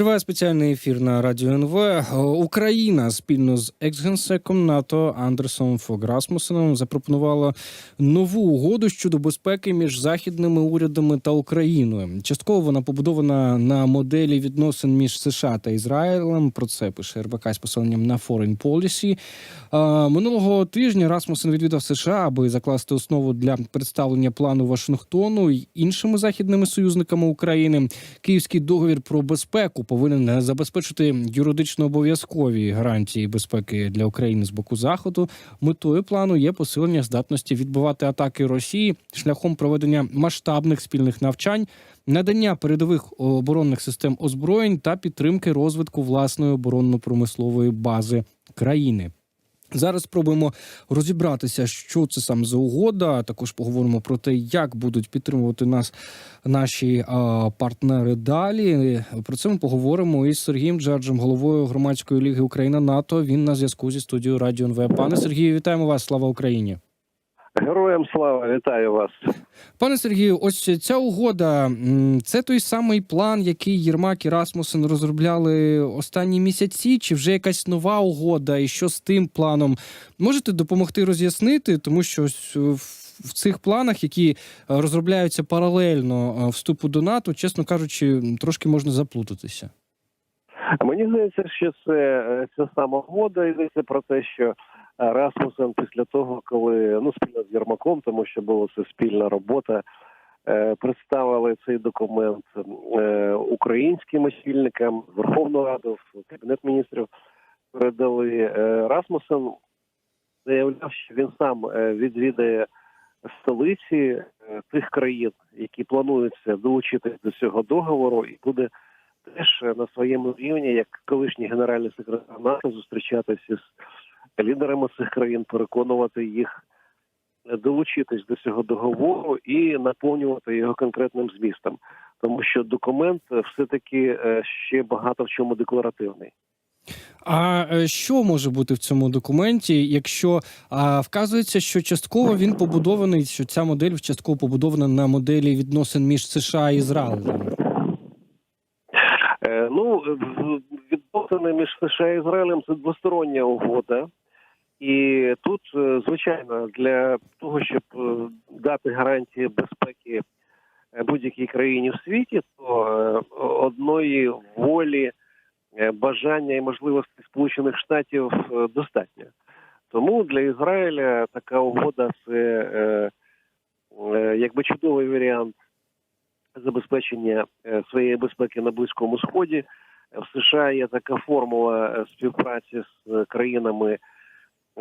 Триває спеціальний ефір на радіо НВ. Е, Україна спільно з екс-генсеком НАТО Андерсом Фограсмусеном запропонувала нову угоду щодо безпеки між західними урядами та Україною. Частково вона побудована на моделі відносин між США та Ізраїлем. Про це пише РБК з посиленням на Foreign Policy. Е, Минулого тижня Расмусен відвідав США, аби закласти основу для представлення плану Вашингтону й іншими західними союзниками України. Київський договір про безпеку повинен забезпечити юридично обов'язкові гарантії безпеки для України з боку заходу. Метою плану є посилення здатності відбивати атаки Росії шляхом проведення масштабних спільних навчань, надання передових оборонних систем озброєнь та підтримки розвитку власної оборонно-промислової бази країни. Зараз спробуємо розібратися, що це саме за угода. Також поговоримо про те, як будуть підтримувати нас наші а, партнери далі. Про це ми поговоримо із Сергієм Джаджем, головою громадської ліги Україна НАТО. Він на зв'язку зі студією Радіо НВ. Пане Сергію, вітаємо вас! Слава Україні! Героям слава, вітаю вас. Пане Сергію, ось ця угода це той самий план, який Єрмак і Расмусен розробляли останні місяці, чи вже якась нова угода, і що з тим планом можете допомогти роз'яснити, тому що ось в цих планах, які е, розробляються паралельно е, вступу до НАТО, чесно кажучи, трошки можна заплутатися. Мені здається, що це е, ця сама угода йдеться про те, що Расмусен після того, коли ну спільно з Єрмаком, тому що була це спільна робота, е, представили цей документ е, українським очільникам, Верховну Раду, Кабінет міністрів передали. Е, Расмусен заявляв, що він сам відвідає столиці тих країн, які плануються долучитись до цього договору, і буде теж на своєму рівні, як колишній генеральний секретар НАТО, зустрічатися з лідерами цих країн, переконувати їх долучитись до цього договору і наповнювати його конкретним змістом, тому що документ все таки ще багато в чому декларативний. А е, що може бути в цьому документі, якщо а, вказується, що частково він побудований, що ця модель частково побудована на моделі відносин між США і Ізраїлем? Е, Ну, відносини між США і Ізраїлем це двостороння угода. І тут, е, звичайно, для того, щоб е, дати гарантії безпеки е, будь-якій країні в світі, то одної волі, бажання і можливостей Сполучених Штатів достатньо. Тому для Ізраїля така угода це якби чудовий варіант забезпечення своєї безпеки на Близькому Сході. В США є така формула співпраці з країнами,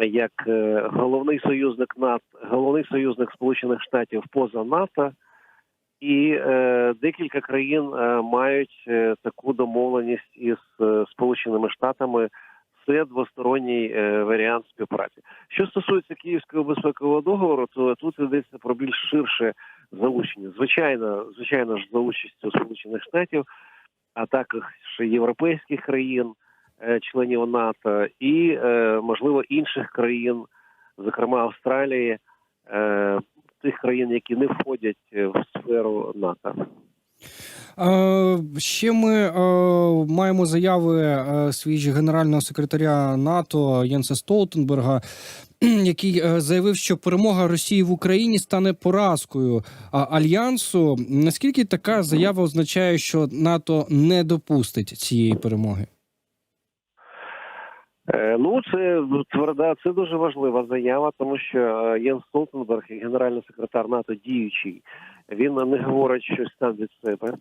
як е, головний союзник НАТО, головний союзник Сполучених Штатів поза НАТО, і е, декілька країн е, мають е, таку домовленість із Сполученими Штатами. Це двосторонній варіант співпраці. Що стосується Київського безпекового договору, то тут йдеться про більш ширше залучення. Звичайно, звичайно ж, за участю Сполучених Штатів, а також європейських країн, членів НАТО, і е, можливо інших країн, зокрема Австралії, е, тих країн, які не входять е, в сферу НАТО. Е, Ще ми е, маємо заяви е, свіжі генерального секретаря НАТО Єнса Столтенберга, який е, заявив, що перемога Росії в Україні стане поразкою альянсу. Наскільки така заява означає, що НАТО не допустить цієї перемоги? Е, Ну, це тверда, це дуже важлива заява, тому що е, Єн Столтенберг, генеральний секретар НАТО, діючий, він не говорить щось там від себе.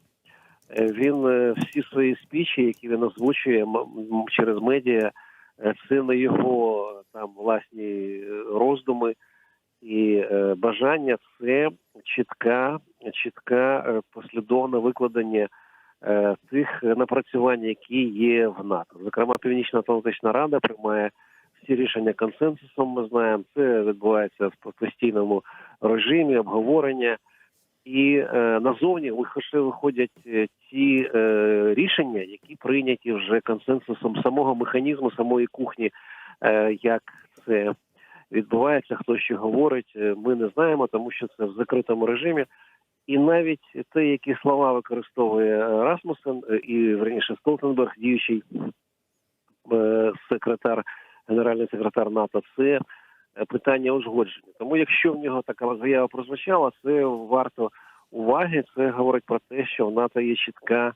Е, Він всі свої спічі, які він озвучує через медіа, це не його там власні роздуми і бажання. Це чітка, чітка послідовне викладення тих напрацювань, які є в НАТО. Зокрема, Північно-Атлантична Рада приймає всі рішення консенсусом. Ми знаємо, це відбувається в постійному режимі обговорення. І е, назовні лише виходять е, ті е, рішення, які прийняті вже консенсусом самого механізму, самої кухні, е, як це відбувається, хто що говорить, е, ми не знаємо, тому що це в закритому режимі. І навіть те, які слова використовує е, Расмусен е, і верніше Столтенберг, діючий е, секретар, генеральний секретар НАТО, це питання узгодження. Тому, якщо в нього така заява прозвучала, це варто уваги. Це говорить про те, що в НАТО є чітка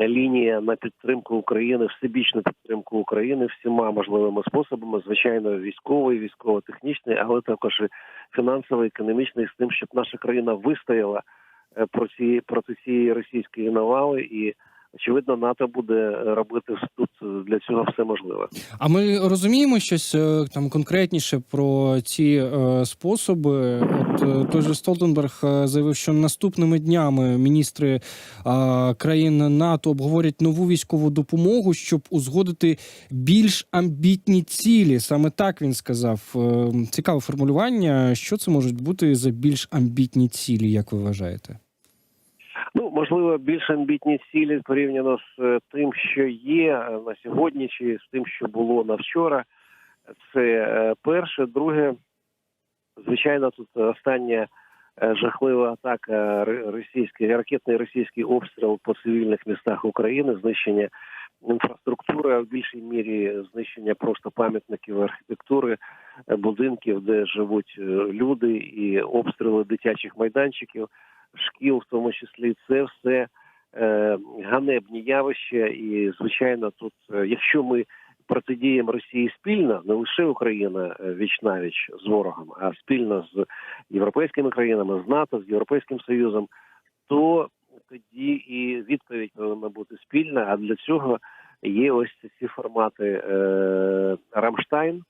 лінія на підтримку України, всебічну підтримку України всіма можливими способами, звичайно, військовий, військово-технічний, але також і фінансовий, економічний, з тим, щоб наша країна вистояла е, проти, проти цієї російської навали, і очевидно, НАТО буде робити тут для цього все можливе. А ми розуміємо щось е, там конкретніше про ці е, способи. От е, той же Столтенберг е, заявив, що наступними днями міністри е, країн НАТО обговорять нову військову допомогу, щоб узгодити більш амбітні цілі. Саме так він сказав. Е, Цікаве формулювання. Що це можуть бути за більш амбітні цілі, як ви вважаєте? Можливо, більш амбітні цілі порівняно з е, тим, що є е, на сьогодні, чи з тим, що було на вчора. Це е, перше. Друге, звичайно, тут остання жахлива атака російський ракетний російський обстріл по цивільних містах України, знищення інфраструктури, а в більшій мірі знищення просто пам'ятників архітектури, е, будинків, де живуть е, люди, і обстріли дитячих майданчиків шкіл, в тому числі, це все е, ганебні явища. І звичайно, тут, якщо ми протидіємо Росії спільно, не лише Україна віч з ворогом, а спільно з європейськими країнами, з НАТО, з Європейським Союзом, то тоді і відповідь повинна бути спільна. А для цього є ось ці формати е, Рамштайн.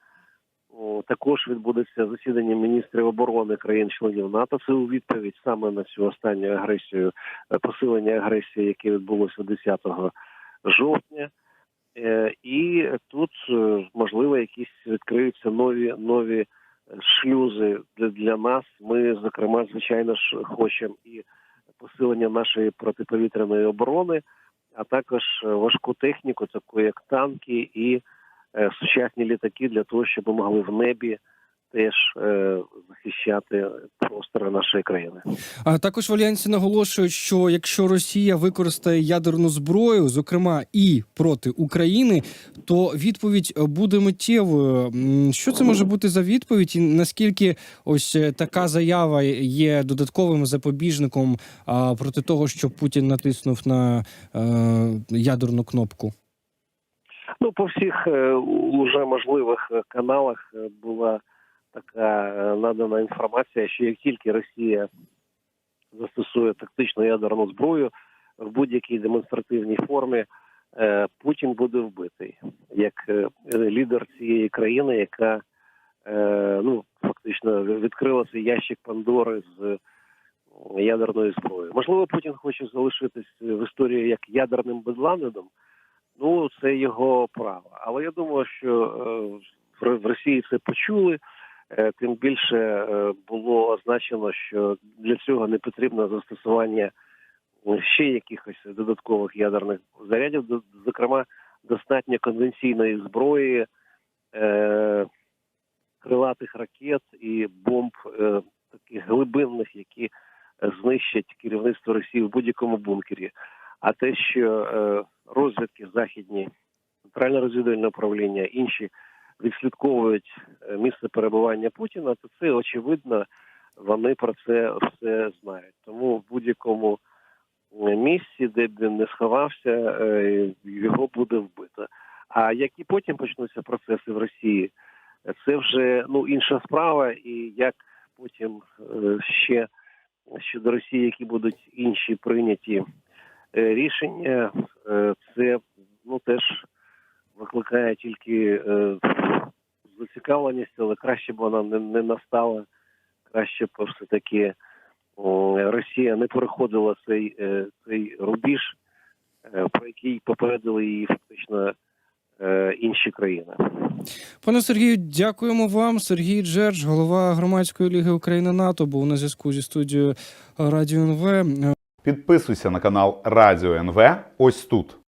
Також відбудеться засідання міністрів оборони країн-членів НАТО. Це у відповідь саме на цю останню агресію, е, посилення агресії, яке відбулося 10 жовтня. Е, І тут можливо якісь відкриються нові нові шлюзи для нас. Ми, зокрема, звичайно ж, хочемо і посилення нашої протиповітряної оборони, а також е, важку техніку, таку як танки і е, сучасні літаки для того, щоб могли в небі теж е, захищати простори нашої країни. А також в альянсі наголошують, що якщо Росія використає ядерну зброю, зокрема і проти України, то відповідь буде миттєвою. Що це може бути за відповідь? І наскільки ось е, така заява є додатковим запобіжником а, проти того, що Путін натиснув на е, ядерну кнопку? Ну, по всіх е, уже можливих каналах е, була така е, надана інформація, що як тільки Росія застосує тактичну ядерну зброю в будь-якій демонстративній формі, е, Путін буде вбитий як е, лідер цієї країни, яка ну фактично відкрила цей ящик Пандори з ядерною зброєю. Можливо, Путін хоче залишитись в історії як ядерним безладним, Ну, це його право. Але я думаю, що в Росії це почули. Е, Тим більше е, було означено, що для цього не потрібно застосування ще якихось додаткових ядерних зарядів. Зокрема, достатньо конвенційної зброї, е, крилатих ракет і бомб таких глибинних, які знищать керівництво Росії в будь-якому бункері. А те, що розвідки західні, центральне розвідувальне управління, інші відслідковують е, місце перебування Путіна, то це очевидно, вони про це все знають. Тому в будь-якому е, місці, де б він не сховався, е, його буде вбито. А які потім почнуться процеси в Росії, це вже ну інша справа, і як потім ще щодо Росії, які будуть інші прийняті рішення, це викликає тільки е, зацікавленість, але краще б вона не, не настала. Краще б все таки Росія не переходила цей, е, цей рубіж, е, про який попередили її фактично е, інші країни. Пане Сергію, дякуємо вам. Сергій Джердж, голова громадської ліги Україна НАТО, був на зв'язку зі студією Радіо НВ. Підписуйся на канал Радіо НВ ось тут.